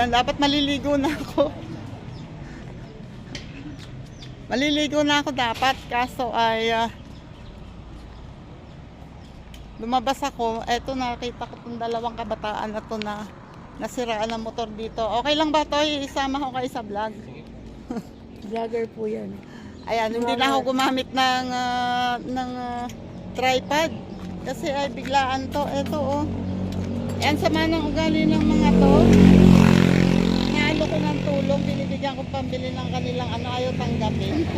Ayan, dapat maliligo na ako. Maliligo na ako dapat, kaso ay ah, lumabas ako. Eto, nakita ko itong dalawang kabataan na to na nasiraan ng motor dito. Okay lang ba to? Isama ko kayo sa vlog. Vlogger po yan. Ayan, hindi na ako gumamit ng ah, ng ah, tripod kasi ay biglaan to. Ito oh. Ayan, sama ng ugali ng mga to. Nalo ko ng tulong, binibigyan ko pambili ng kanilang ano, ayaw tanggapin.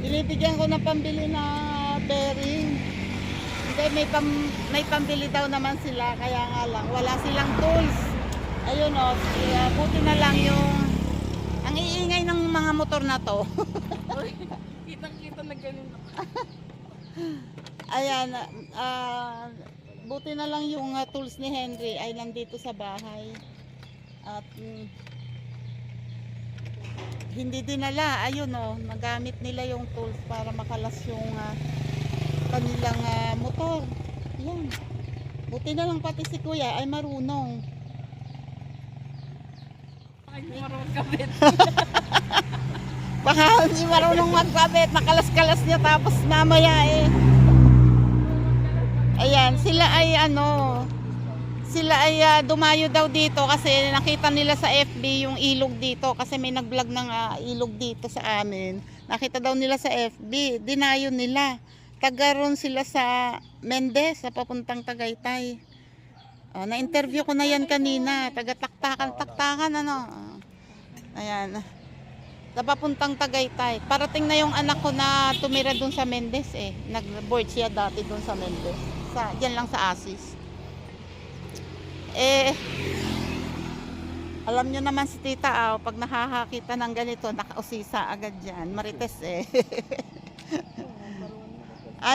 binibigyan ko ng pambili na bearing. Hindi, may, pam, may pambili daw naman sila, kaya nga lang, wala silang tools. Ayun o, oh, buti na lang yung ang iingay ng mga motor na to. Kitang-kita na ganun. Ayan, ah, buti na lang yung ah, tools ni Henry ay nandito sa bahay. At mm, hindi dinala, ayun oh, nagamit nila yung tools para makalas yung ah, kanilang ah, motor. Yan. Buti na lang pati si Kuya ay marunong. Hindi marunong kabit. Baka hindi marunong magkabit, nakalas-kalas niya tapos mamaya eh. Ayan, sila ay ano, sila ay ah, dumayo daw dito kasi nakita nila sa FB yung ilog dito kasi may nag-vlog ng ah, ilog dito sa amin. Nakita daw nila sa FB, dinayo nila. Tagaron sila sa Mendez, sa papuntang Tagaytay. Ah, na-interview ko na yan kanina, taga-taktakan-taktakan ano. Ah, ayan. Sa papuntang Tagaytay. Parating na yung anak ko na tumira doon sa Mendez eh. Nag-board siya dati doon sa Mendez. Sa, dyan lang sa Asis. Eh, alam nyo naman si tita, ah, pag nakakakita ng ganito, nakausisa agad dyan. Marites eh.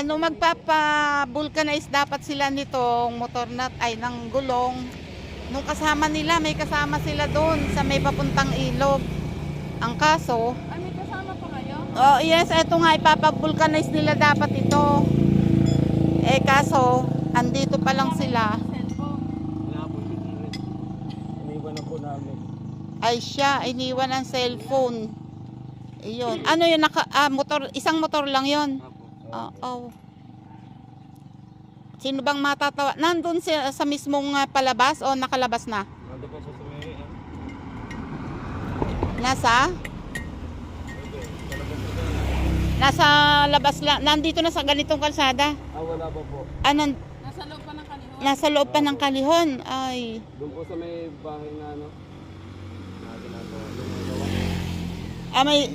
ano, magpapa-vulcanize dapat sila nitong motor nut, ay, ng gulong. Nung kasama nila, may kasama sila doon sa may papuntang ilog. Ang kaso, Ay, may kasama pa kayo? Oh, yes, eto nga ipapag-vulcanize nila dapat ito. Eh kaso, andito pa lang sila. Cellphone. Wala po iniwan. Iniwan na po namin. Ay siya, iniwan ang cellphone. Iyon. Ano yun, naka, ah, motor, isang motor lang yon. Oo. Sino bang matatawa? Nandun siya sa mismong ah, palabas o nakalabas na? Sa ano, Nasa? Nasa labas lang. Nandito na sa ganitong kalsada. Ah, wala pa po. Ah, nan- Nasa loob pa ng kanino? nasa loob pa ng kalihon. Ay. Doon po sa may bahay na ano. Na ginagawa. Ginagawa. Ah, may...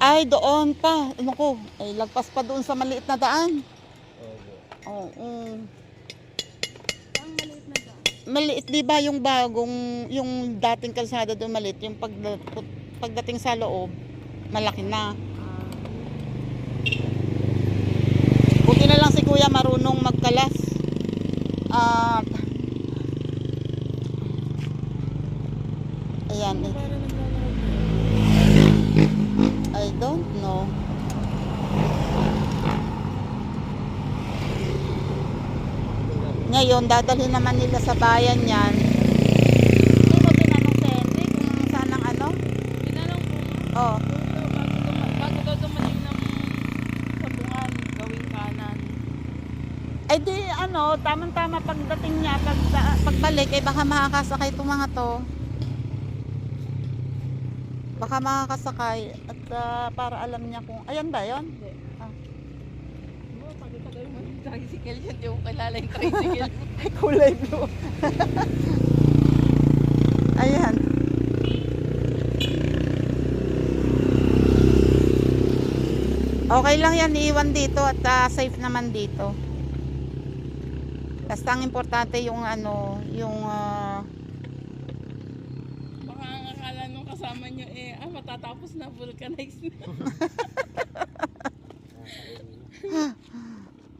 Ay, doon pa. Ano? Ay, lagpas pa doon sa maliit na daan. Oo. Ang maliit na daan. Maliit, di ba yung bagong, yung dating kalsada doon maliit, yung pag, pagdating sa loob, malaki na. Buti na lang si kuya marunong magkalas. At, ayan. eh. Para naglalakad. I don't know. Ngayon, dadalhin naman nila sa bayan yan. Hindi mo tinanong si Henry kung saan ang ano? Tinanong ko nga. Oh, ay di ano, tamang-tama pagdating niya, pag, pagbalik, eh baka makakasakay itong mga to. Baka makakasakay ah, para alam niya kung, ayan ba yon? Hindi. Ah. Ano, pagkatagal mo yung tricycle yan, di ko kilala yung tricycle. Kulay blue. Ayan. Okay lang yan, iiwan dito at ah, safe naman dito. Basta ang importante yung ano, yung ah, Baka ang akala nung kasama nyo eh, ah, matatapos na, vulcanize na.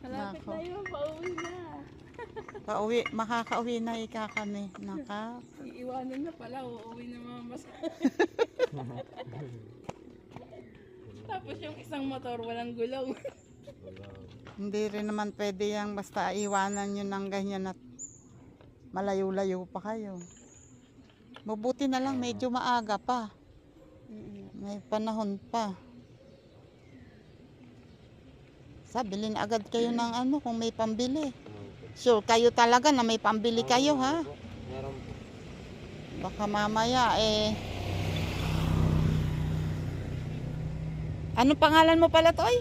Malapit Nako. na yun, pauwi na. pauwi, makakauwi na ika kami. Naka. Iiwanan na pala, uuwi na mamas. Tapos yung isang motor, walang gulong. Wala. Hindi rin naman pwede yung basta iwanan nyo ng ganyan at malayo-layo pa kayo. Mabuti na lang medyo maaga pa. May panahon pa. Sabi, na agad kayo ng ano kung may pambili. Sure, kayo talaga na may pambili kayo ha. Baka mamaya eh. Ano pangalan mo pala, Toy?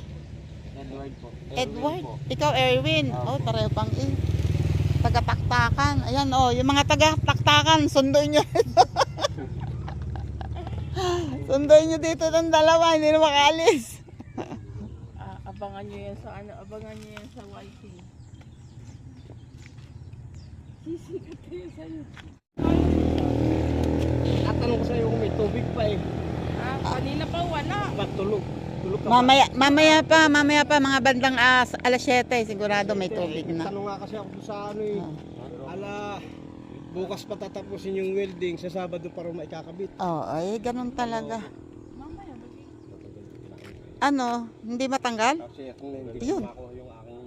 Edward po. Edward. po. Ikaw, Erwin. Oh, pareho pang eh. Taga-taktakan. Ayan, oh, yung mga taga-taktakan, sundoy nyo. sundoy nyo dito ng dalawa, hindi na makaalis. Ah, abangan nyo yan sa ano, abangan nyo yan sa YT. Sisikat kayo sa'yo. Tatanong ko sa'yo kung may tubig pa eh. Ah, kanina pa wala. Ba't tulog? Ka ba? Mamaya, mamaya pa, mamaya pa, mga bandang as, alas 7, sigurado may tubig Eh, na. Tanong nga kasi ako sa ano eh. Ala, bukas pa tatapusin yung welding. Sa Sabado pa rin maikakabit. Oo, oh, ay, ganun talaga. Ano, hindi matanggal? Kasi ako na hindi Yun. ko yung aking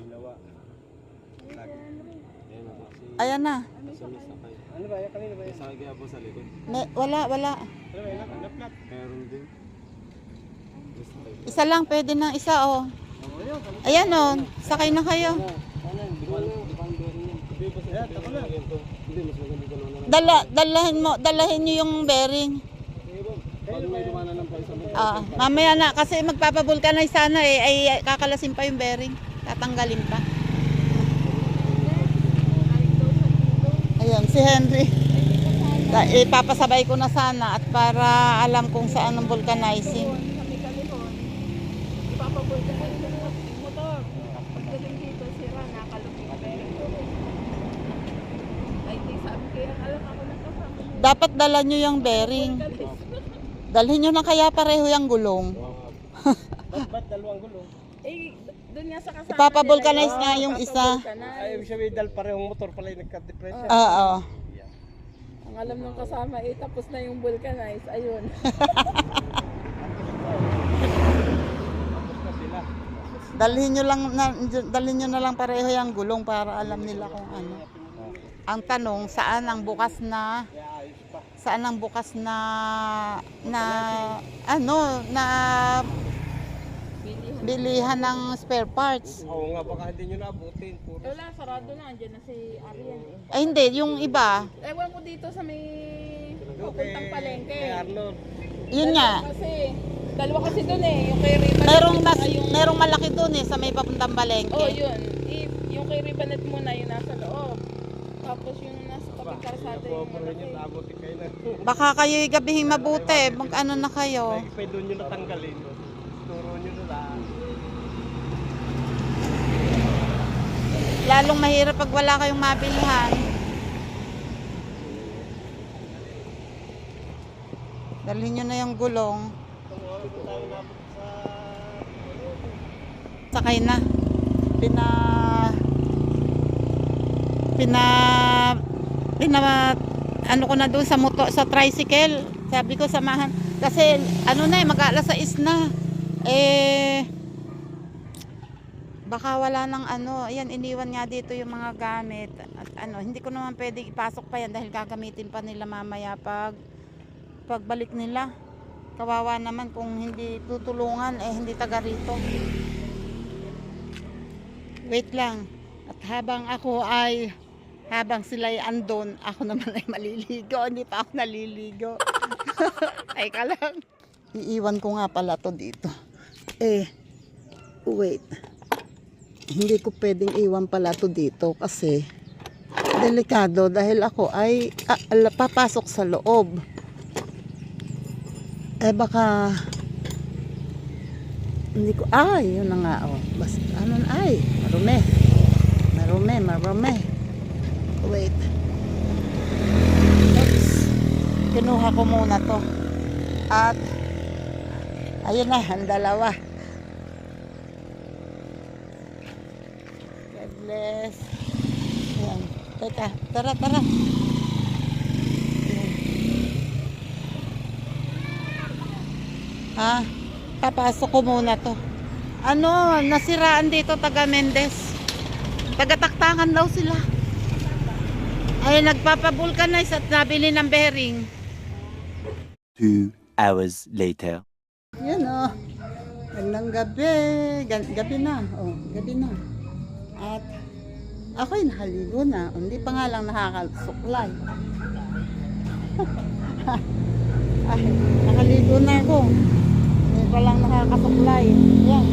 ginawa. Ayan na. Ano ba? Yan kanina ba? Sabi kaya po sa likod. May, wala, wala. Ano ba? Naplat. Meron din. Isa lang, pwede na isa, oh. Ayan, oh. Sakay na kayo. Dala, dalahin mo, dalahin nyo yung bearing. Ah, mamaya na, kasi magpapabulkanize sana eh, ay kakalasin pa yung bearing. Tatanggalin pa. Ayan, si Henry. Ipapasabay ko na sana at para alam kung saan ang vulcanizing. Kami kami hon. Ipapabol ka ng motor. Pagdating dito, sira, nakalupin ka bearing ko. Ay, di sabi kaya alam ako ng kasama mo. Dapat dala nyo yung bearing. Dalhin nyo na kaya pareho yung gulong. Ba't dalawang gulo? Eh, doon nga sa kasama Ipapabulkanize nga yung isa. Ay, ibig sabihin dahil parehong motor pala yung nagka-depression. Oo. Ang alam ng kasama, eh, tapos na yung vulcanize. Ayun. Na. Dalhin nyo lang na, dalhin nyo na lang pareho yung gulong para alam nila kung ano. Ang tanong, saan ang bukas na. Saan ang bukas na na ano na Bilihan. bilihan ng spare parts. Oo nga, baka hindi nyo naabutin. Puro. Wala, sarado na. Andiyan na si Arian eh. Ay hindi, yung iba, Ewan ko dito sa may kay- palengke. Yun nga. Kasi, dalawa kasi doon eh. Yung kay Ribanet. Merong mas, yung, merong malaki doon eh sa may papuntang Oh, Balengke. yun. I, yung kay Ribanet muna, yung nasa loob. Tapos yung nasa Baka kayo gabihing mabuti, mag ano na kayo. Ay, pwede nyo natanggalin. Turo nyo na lang. Lalong mahirap pag wala kayong mabilhan. Dalhin nyo na yung gulong. Sakay na. Pina pina pina ano ko na doon sa moto sa tricycle. Sabi ko samahan kasi ano na eh mag-aalas 6 na. Eh baka wala nang ano, ayan iniwan nga dito yung mga gamit at ano, hindi ko naman pwede ipasok pa yan dahil gagamitin pa nila mamaya pag pagbalik nila. Kawawa naman kung hindi tutulungan eh hindi taga rito. Wait lang. At habang ako ay habang sila andon, ako naman ay maliligo. Hindi pa ako naliligo. ay ka lang. Iiwan ko nga pala to dito. Eh, wait. Hindi ko pwedeng iwan pala to dito kasi delikado dahil ako ay ah, papasok sa loob. Eh baka hindi ko, ay, yun na nga, oh. Basta, ano ay, marumi. Marumi, marumi. Wait. Oops. Kinuha ko muna to. At, ayun na, ang dalawa. God bless. Ayan. Teka, tara, tara. Ha? Papasok ko muna to. Ano, nasiraan dito taga Mendez. Taga-taktakan daw sila. Ay, nagpapabulkanize at nabili ng bearing. Two hours later. Yan o. Gandang gabi. Gan- gabi na. Oh, gabi na. At ako'y nahaligo na. Hindi pa nga lang nakakasuklay. Ay, nakaligo na ako. Hindi pa lang nakakasuklay. Yan.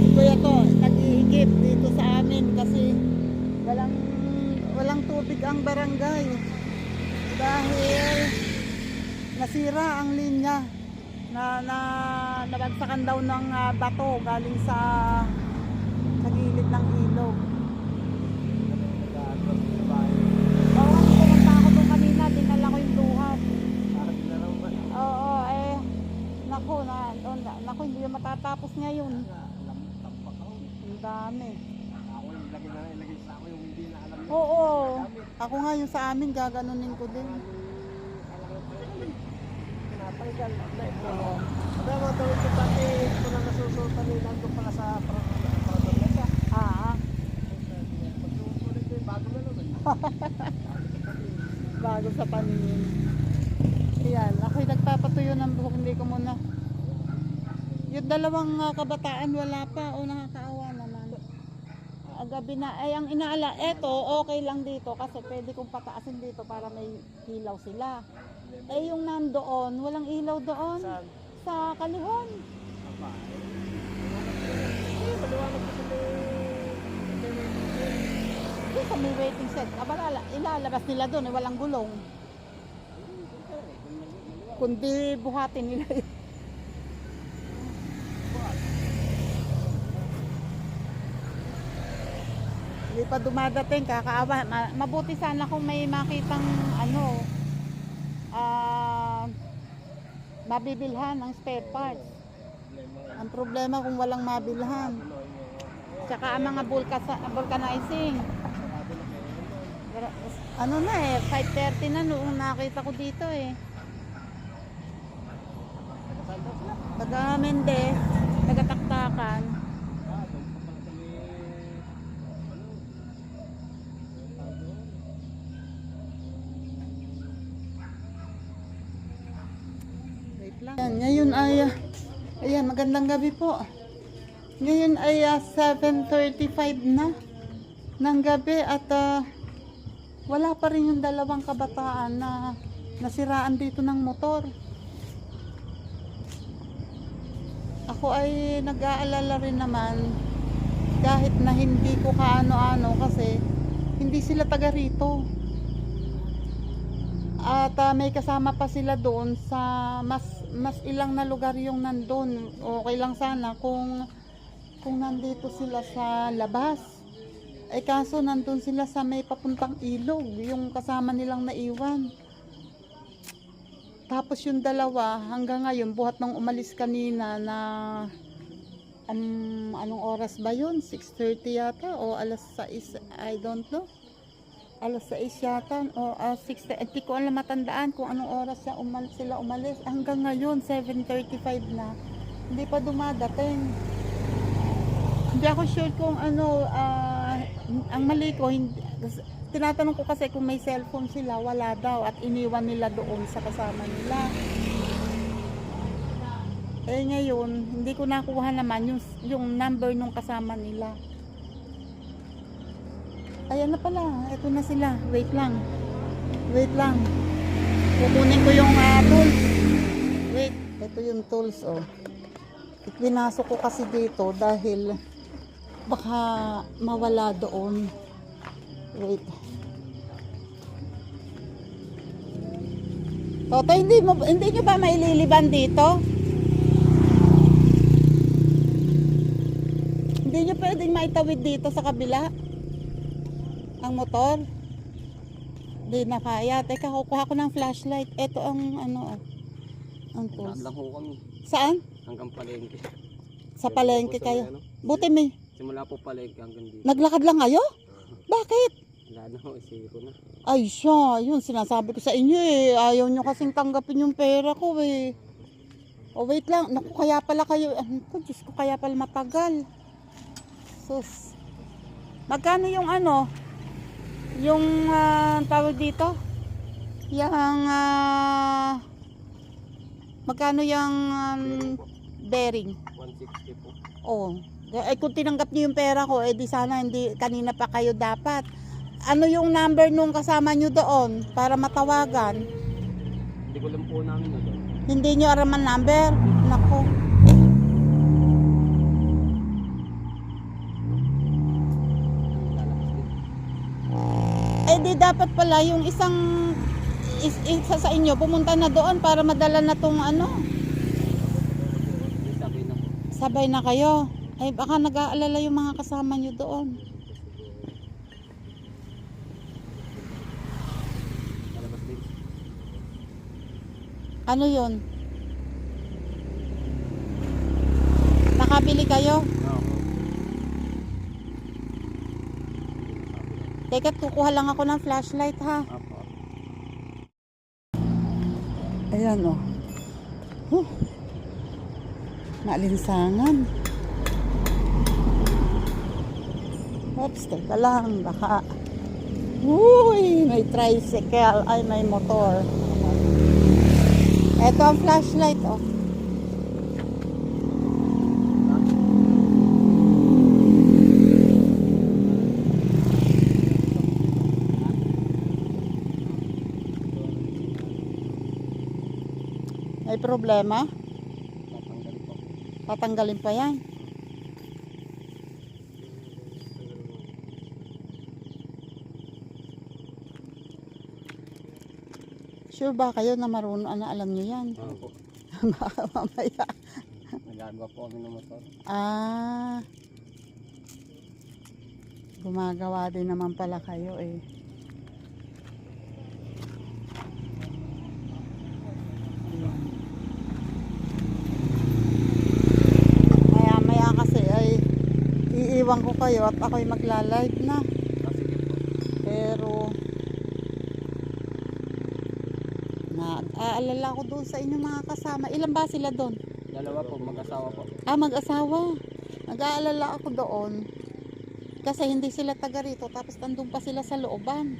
Si Kuya to, nag-iigip dito sa amin kasi walang walang tubig ang barangay. Dahil nasira ang linya na na nabagsakan daw ng ah, bato galing sa sa gilid ng ilog. Oo, pumunta ako doon kanina, dinala ko yung duhat. Oo, eh, naku, na, na, naku, hindi na matatapos ngayon. Ang dami. Ako ilagay na ilagay sa ako yung hindi na alam Oo, ako nga yung sa amin, gaganunin ko din. Tinatanggal. Oo. Pero mga tawid ko pati ito na nasusultan nila doon pala sa Pradolesa. Ah, Pagsusulit ko yung bago na naman. bago sa paningin. Ayan, ako'y nagpapatuyo ng buhok, hindi ko muna. Yung dalawang ah, kabataan, wala pa. O, nakakaawa gabi na, ay ang inaala, eto, okay lang dito kasi pwede kong pataasin dito para may ilaw sila. Eh, yung nandoon, walang ilaw doon. Saan? Sa kalihon. Eh, Yung sa may waiting set. Abalala, ilalabas nila doon, eh, walang gulong. Kundi buhatin nila yun. Hindi pa dumadating, kakaawa. Ma- mabuti sana kung may makitang ano, ah, mabibilhan ng spare parts. Ang problema kung walang mabilhan. Tsaka ang mga vulca- vulcanizing. Ano na eh, 5.30 na noong nakita ko dito eh. Taga Mendez, taga Taktakan. Wait lang. Ayan, ngayon ay, ah, ayan, magandang gabi po. Ngayon ay ah, 7.35 na ng gabi at ah, wala pa rin yung dalawang kabataan na nasiraan dito ng motor. Ako ay nag-aalala rin naman kahit na hindi ko kaano-ano kasi hindi sila taga rito. At ah, may kasama pa sila doon sa mas mas ilang na lugar yung nandun. Okay lang sana kung kung nandito sila sa labas. Ay kaso nandun sila sa may papuntang ilog, yung kasama nilang naiwan. Tapos yung dalawa, hanggang ngayon, buhat nang umalis kanina na um, anong oras ba yun? 6.30 yata o alas 6, I don't know. Alas 6 yata o uh, 6, hindi ko alam matandaan kung anong oras siya umal, sila umalis. Hanggang ngayon, 7.35 na. Hindi pa dumadating. Hindi ako sure kung ano, ah, ang mali ko, hindi, tinatanong ko kasi kung may cellphone sila, wala daw at iniwan nila doon sa kasama nila. Eh ngayon, hindi ko nakuha naman yung, yung number nung kasama nila. Ayan na pala, eto na sila. Wait lang. Wait lang. Kukunin ko yung ah, tools. Wait, ito yung tools oh. Pinasok ko kasi dito dahil baka mawala doon. Wait. Toto, hindi mo hindi nyo ba maililiban dito? Hindi nyo pwedeng maitawid dito sa kabila? Ang motor? Hindi na kaya. Teka, kukuha ko ng flashlight. Ito ang ano, oh. ang tools. lang ho kami Saan? hanggang palengke. Sa palengke kayo. Buti may. Simula po palengke hanggang dito. Naglakad lang kayo? Bakit? Wala na ho, zero na. Ay siya, yun sinasabi ko sa inyo eh. Ayaw nyo kasing tanggapin yung pera ko eh. O wait lang, naku kaya pala kayo, ano ko, Diyos ko kaya pala matagal. Sus. Magkano yung ano? Yung ah, tawag dito? Yung ah, magkano yung um, bearing? 160 po. Oh, eh kung tinanggap niyo yung pera ko, eh di sana hindi kanina pa kayo dapat. Ano yung number nung kasama niyo doon para matawagan? Hindi ko lang po namin na doon. Hindi niyo aram ang number? Nako. Eh dapat pala yung isang is, isa sa inyo pumunta na doon para madala na tong ano. Sabay na kayo. Ay baka nag-aalala yung mga kasama niyo doon. Ano yun? Nakabili kayo? Oo. Teka, kukuha lang ako ng flashlight ha. Apo. Ayan o. Huh. Maalinsangan. Oops, teka lang. Baka. Uy, may tricycle. Ay, may motor. Ito ang flashlight oh. Problema? Tatanggalin pa yan. Sure ba kayo na marunong na alam nyo yan? Opo. Baka mamaya. Nagagawa po kami ng motor. Ah. Gumagawa din naman pala kayo eh. Ayan. Maya maya kasi ay iiwan ko kayo at ako'y magla-live na. Ah. Pero nag-aalala ko doon sa inyong mga kasama. Ilan ba sila doon? Dalawa po, mag-asawa po. Ah, mag-asawa. Nag-aalala ako doon. Kasi hindi sila taga rito. Tapos nandun pa sila sa looban.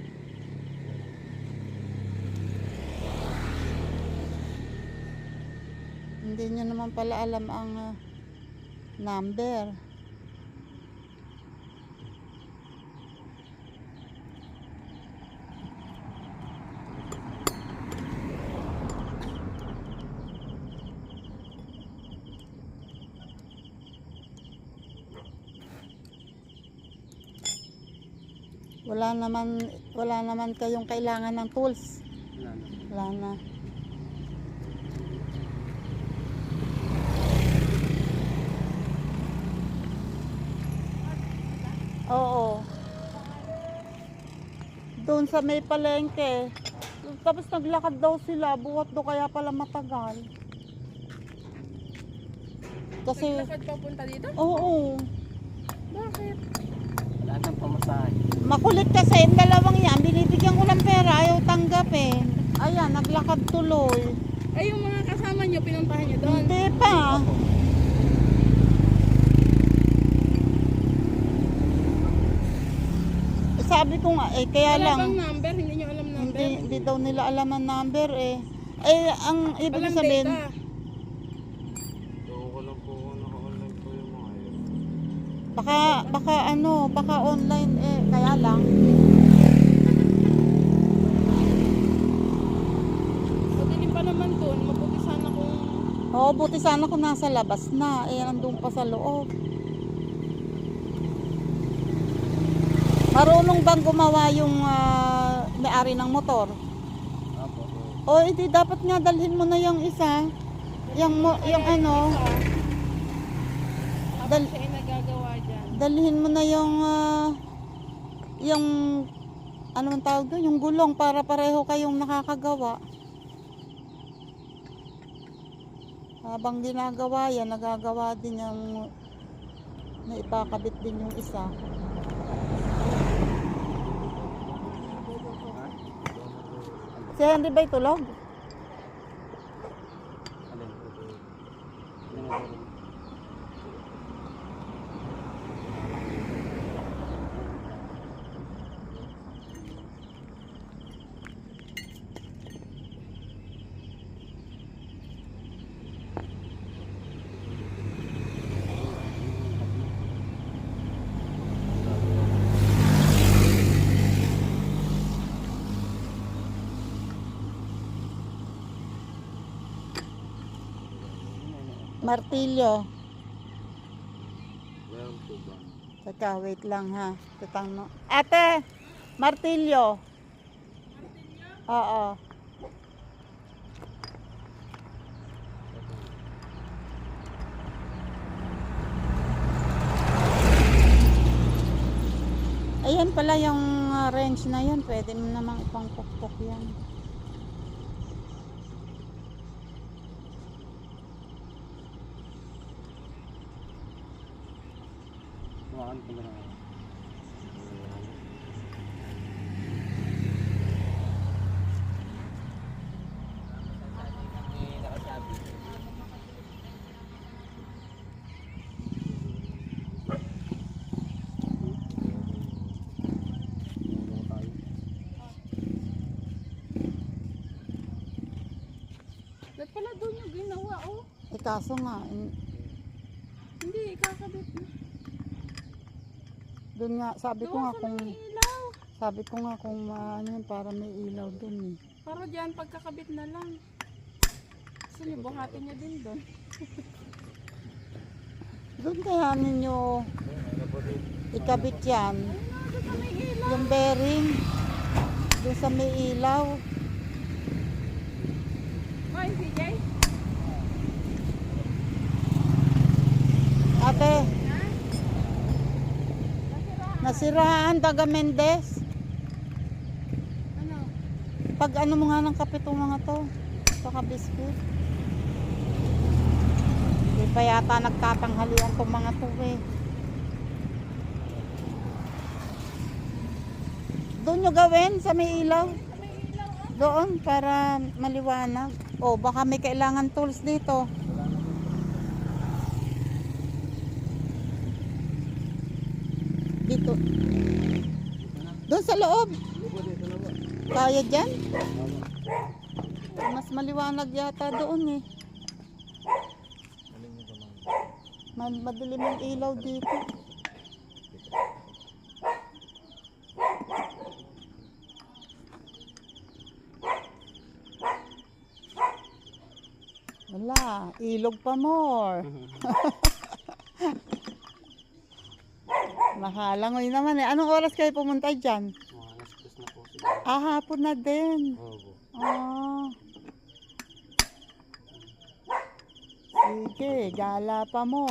Hindi nyo naman pala alam ang ah, number. Wala naman wala naman kayong kailangan ng tools. Wala na. Wala na. Oo. Doon sa may palengke. Tapos naglakad daw sila. Buhat do kaya pala matagal. Kasi, Naglakad papunta dito? oo. Bakit? Wala nang pamasahe. Makulit kasi yung dalawang yan. Binibigyan ko ng pera. Ayaw tanggapin. Ayan, naglakad tuloy. Ay, yung mga kasama nyo, pinuntahan nyo doon. Hindi pa. Sabi ko nga, eh, kaya Wala lang, bang number? Hindi nyo alam number? hindi, hindi daw nila alam ang number eh. Eh, ang ibig Walang sabihin, data. Baka, baka ano, baka online eh, kaya lang. Madilim pa naman doon. Mabuti sana kung... Oo, buti sana kung nasa labas na, eh, nandun pa sa loob. Marunong bang gumawa yung ah, may-ari ng motor? Apo. O, hindi dapat nga dalhin mo na yung isa. Yung, mo, yung ano, Dal- siya ay nagagawa dyan. Dalhin mo na yung, ah, yung, ano man tawag doon, yung gulong para pareho kayong nakakagawa. Habang ginagawa yan, nagagawa din yung, na ipakabit din yung isa. Si Henry ba'y tulog? Martilyo. Teka, wait lang ha. Tutang no. Ate, martilyo. Oo. Ayan pala yung uh, wrench na yan. Pwede mo namang ipang pukpok yan. Tumakan ko na. Ba't pala doon yung ginawa, oh? Eh kaso nga, in- Hindi, kakabit mo. Doon nga, sabi ko nga kung, ilaw. sabi ko nga kung uh, ano yun, para may ilaw doon eh. Para dyan, pagkakabit na lang. Gusto niyo, buhatin niyo din doon. Doon kaya ninyo ikabit yan. Yung bearing. Doon sa may ilaw. Hoy, CJ. Ate, Nasiraan taga Mendez. Ano? Pag ano mo nga ng kape itong mga to. Saka biscuit. Hindi pa yata nagtatanghalian itong mga to eh. Doon nyo gawin sa may ilaw. Oh. Doon para maliwanag. O baka may kailangan tools. Dito. Doon sa loob. Kaya dyan? Mas maliwanag yata doon eh. Ma- madilim ang ilaw dito. Wala, ilog pa more. Nakalangoy naman eh. Anong oras kayo pumunta dyan? Mga alas dos na po siguro. Ah, hapon na din. Opo. Ah. Sige, gala pa mo.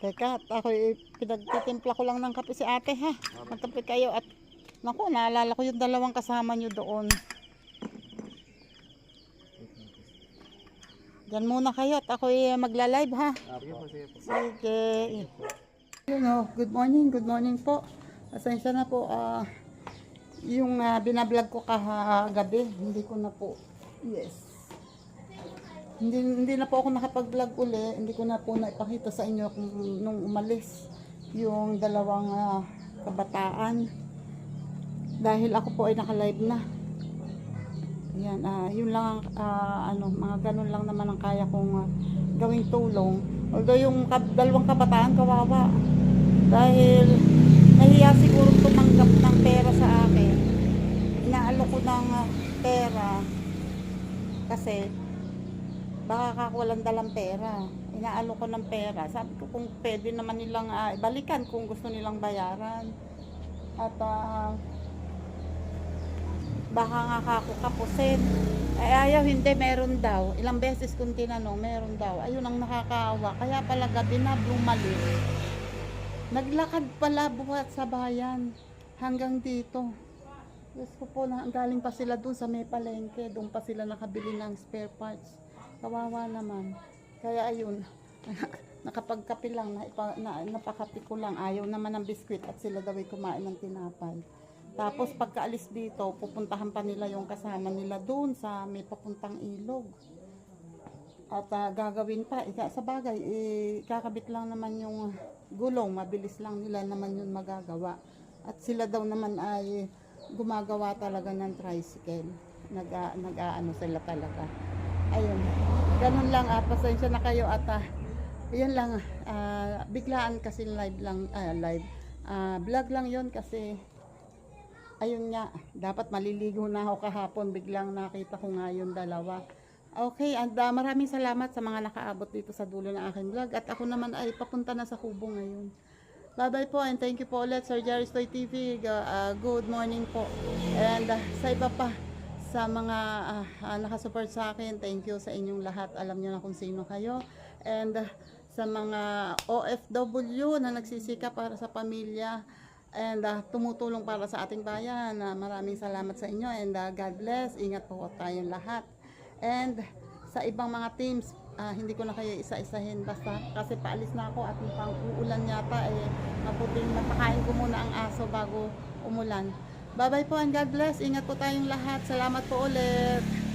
Teka, ako pinagtitimpla ko lang ng kape si ate ha. Magkape kayo at naku, naalala ko yung dalawang kasama nyo doon. Diyan muna kayo at ako magla-live ha. Sige po, sige po. Sige. Yun good morning, good morning po. Pasensya na po. ah yung ah, binablog ko kahagabi, hindi ko na po. Yes. Hindi, hindi na po ako nakapag-vlog uli. Hindi ko na po naipakita sa inyo kung nung umalis yung dalawang ah, kabataan. Dahil ako po ay naka-live na. Yan, ah, yun lang ang ah, ano, mga ganun lang naman ang kaya kong ah, gawing tulong. Although yung dalawang kabataan kawawa. Dahil nahiya siguro tumanggap ng pera sa akin. Inaalo ko ng pera kasi baka walang dalang pera. Inaalo ko ng pera. Sabi ko kung pwede naman nilang ah, balikan kung gusto nilang bayaran. At ah, baka nga ako kapusin. Ay ayaw, hindi, meron daw. Ilang beses kong tinanong, meron daw. Ayun ang nakakaawa. Kaya pala gabi na bumalik. Naglakad pala buhat sa bayan hanggang dito. Diyos ko po, na, galing pa sila dun sa may palengke. Doon pa sila nakabili ng spare parts. Kawawa naman. Kaya ayun, nakapagkape lang, na, na, napakape ko lang. Ayaw naman ng biskwit at sila daw ay kumain ng tinapay. Tapos pagkaalis dito, pupuntahan pa nila yung kasama nila doon sa may papuntang ilog. At ah, gagawin pa, ika, sa bagay, eh, kakabit lang naman yung gulong, mabilis lang nila naman yun magagawa. At sila daw naman ay gumagawa talaga ng tricycle. Nag, ah, nag-aano sila talaga. Ayun. Ganun lang, ah, pasensya na kayo at ah, yan lang, Ah, biglaan kasi live lang, ah, live. Ah, vlog lang yon kasi ayun nga, dapat maliligo na ako kahapon, biglang nakita ko nga yung dalawa. Okay, and ah, maraming salamat sa mga nakaabot dito sa dulo ng aking vlog at ako naman ay papunta na sa kubo ngayon. Bye-bye po and thank you po ulit Sir Jerry Stoy TV. Ga- ah, good morning po. And ah, sa iba pa, sa mga ah, ah, nakasupport sa akin, thank you sa inyong lahat. Alam niyo na kung sino kayo. And ah, sa mga OFW na nagsisikap para sa pamilya and ah, tumutulong para sa ating bayan. Ah, maraming salamat sa inyo and ah, God bless. Ingat po tayong lahat. And sa ibang mga teams, ah, hindi ko na kayo isa-isahin basta kasi paalis na ako at mukhang uulan yata eh mabuting mapakain ko muna ang aso bago umulan. Bye bye po and God bless. Ingat po tayong lahat. Salamat po ulit.